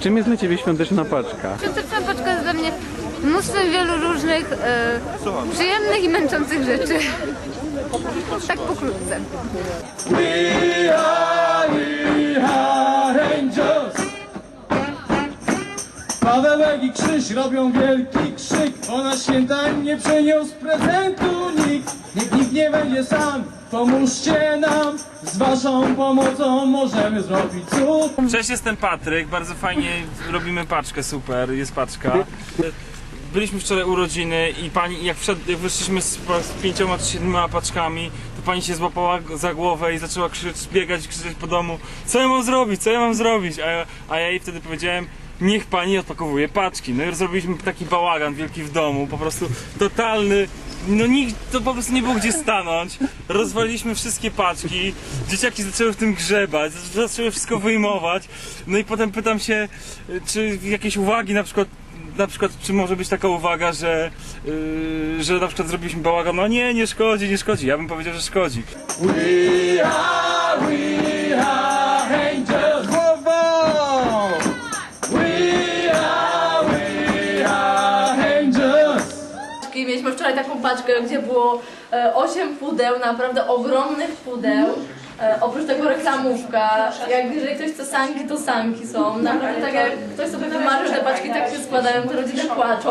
Czym jest dla Ciebie świąteczna paczka? Świąteczna paczka jest dla mnie mnóstwem wielu różnych e, przyjemnych i męczących rzeczy. Tak pokrótce. We are, we are angels. Pawełek i Krzyś robią wielki krzyk, bo na święta nie przyniósł prezentu nikt. Niech nikt nie będzie sam, pomóżcie nam, z waszą pomocą możemy zrobić cud. Cześć, jestem Patryk, bardzo fajnie robimy paczkę, super, jest paczka. Byliśmy wczoraj urodziny i pani, jak, jak wyszliśmy z, z pięcioma czy siedmioma paczkami, to pani się złapała za głowę i zaczęła krzyczeć, biegać, krzyczeć po domu co ja mam zrobić, co ja mam zrobić, a ja, a ja jej wtedy powiedziałem niech pani odpakowuje paczki. No i zrobiliśmy taki bałagan wielki w domu, po prostu totalny, no nikt, to po prostu nie było gdzie stanąć. Rozwaliliśmy wszystkie paczki, dzieciaki zaczęły w tym grzebać, zaczęły- wszystko wyjmować. No i potem pytam się, czy jakieś uwagi na przykład na przykład, czy może być taka uwaga, że, yy, że na przykład zrobiliśmy bałagan, no nie, nie szkodzi, nie szkodzi. Ja bym powiedział, że szkodzi. We are, we taką paczkę, gdzie było e, 8 pudeł, naprawdę ogromnych pudeł. E, oprócz tego reklamówka. Jak jeżeli ktoś chce sanki, to sanki są. Naprawdę tak jak ktoś sobie wymarzy, że te paczki tak się składają, to rodziny płaczą.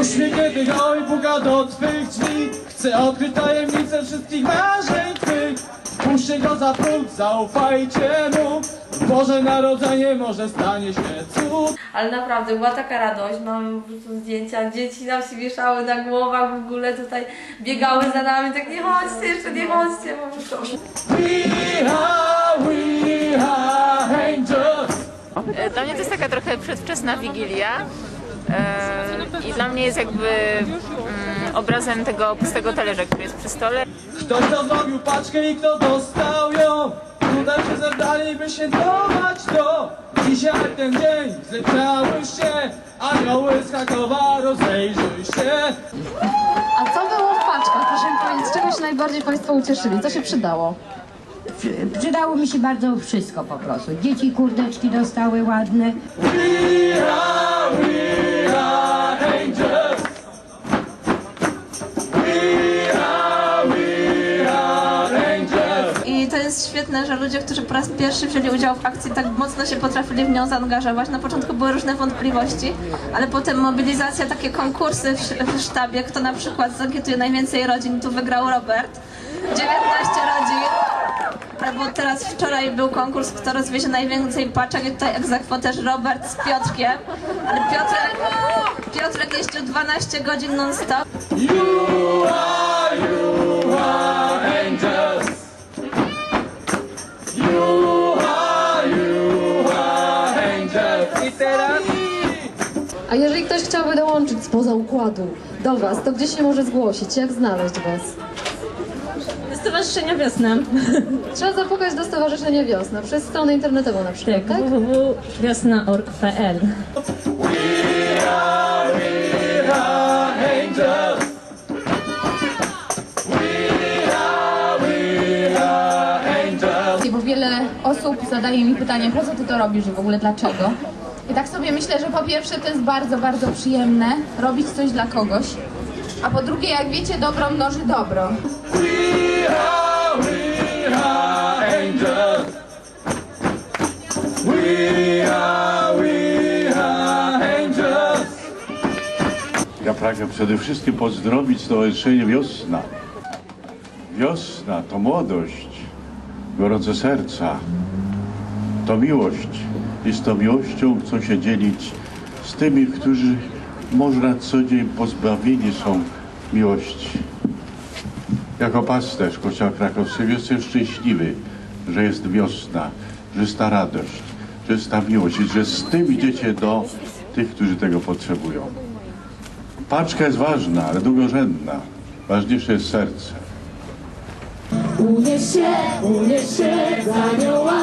Uśmiechnięty goły puka do twych drzwi Chcę odkryć tajemnicę wszystkich marzeń twych Puśćcie go za próg, zaufajcie mu Boże Narodzenie może stanie się cud Ale naprawdę była taka radość, mamy po prostu zdjęcia, dzieci nam się wieszały na głowach, w ogóle tutaj biegały za nami, tak nie chodźcie jeszcze, nie chodźcie, po prostu. We are, we are angels E, Dla mnie to jest taka trochę przedwczesna wigilia. E, I dla mnie jest jakby mm, obrazem tego pustego talerza, który jest przy stole. Ktoś to zrobił paczkę i kto dostał ją Tutaj się zebrali, by świętować to Dzisiaj ten dzień, zleciały się Anioły z Krakowa, rozejrzyj się A co było w paczkach? Proszę mi powiedzieć, z czego się najbardziej Państwo ucieszyli? Co się przydało? Przy- Przydało mi się bardzo wszystko po prostu. Dzieci kurdeczki dostały ładne. We świetne, że ludzie, którzy po raz pierwszy wzięli udział w akcji, tak mocno się potrafili w nią zaangażować. Na początku były różne wątpliwości, ale potem mobilizacja, takie konkursy w, sztabie, kto na przykład zagietuje najwięcej rodzin, tu wygrał Robert. 19 rodzin. Albo teraz wczoraj był konkurs, kto rozwiezie najwięcej paczek i tutaj egzekwo też Robert z Piotrkiem. Ale Piotrek, Piotrek jeździł 12 godzin non-stop. I teraz A jeżeli ktoś chciałby dołączyć spoza układu do Was, to gdzie się może zgłosić? Jak znaleźć Was? Stowarzyszenia Wiosna. Trzeba zapukać do Stowarzyszenia Wiosna przez stronę internetową na przykład, tak? www.wiosna.org.pl osób zadaje mi pytanie, po co ty to robisz w ogóle dlaczego. I tak sobie myślę, że po pierwsze to jest bardzo, bardzo przyjemne robić coś dla kogoś, a po drugie, jak wiecie, dobro mnoży dobro. We are, we are angels. We are, we are angels. Ja pragnę przede wszystkim pozdrowić Stowarzyszenie Wiosna. Wiosna to młodość, gorące serca, to miłość. Z tą miłością chcą się dzielić z tymi, którzy może na co dzień pozbawieni są miłości. Jako pasterz Kościoła Krakowskiego jestem szczęśliwy, że jest wiosna, że jest ta radość, że jest ta miłość i że z tym idziecie do tych, którzy tego potrzebują. Paczka jest ważna, ale drugorzędna. Ważniejsze jest serce. Unieś się, unieś się z aniołami.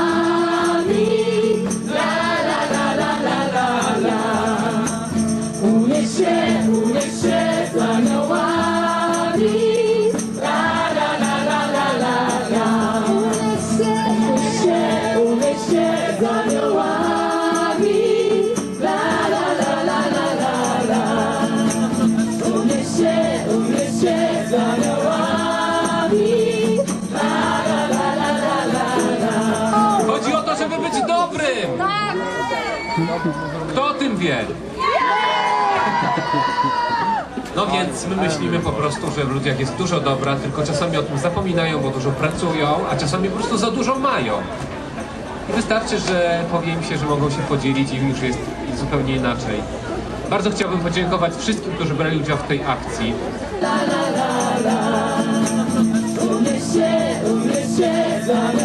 Kto o tym wie? No więc my myślimy po prostu, że w ludziach jest dużo dobra, tylko czasami o tym zapominają, bo dużo pracują, a czasami po prostu za dużo mają. I wystarczy, że powie im się, że mogą się podzielić i już jest zupełnie inaczej. Bardzo chciałbym podziękować wszystkim, którzy brali udział w tej akcji. Unieś się, unieś się z aniołami.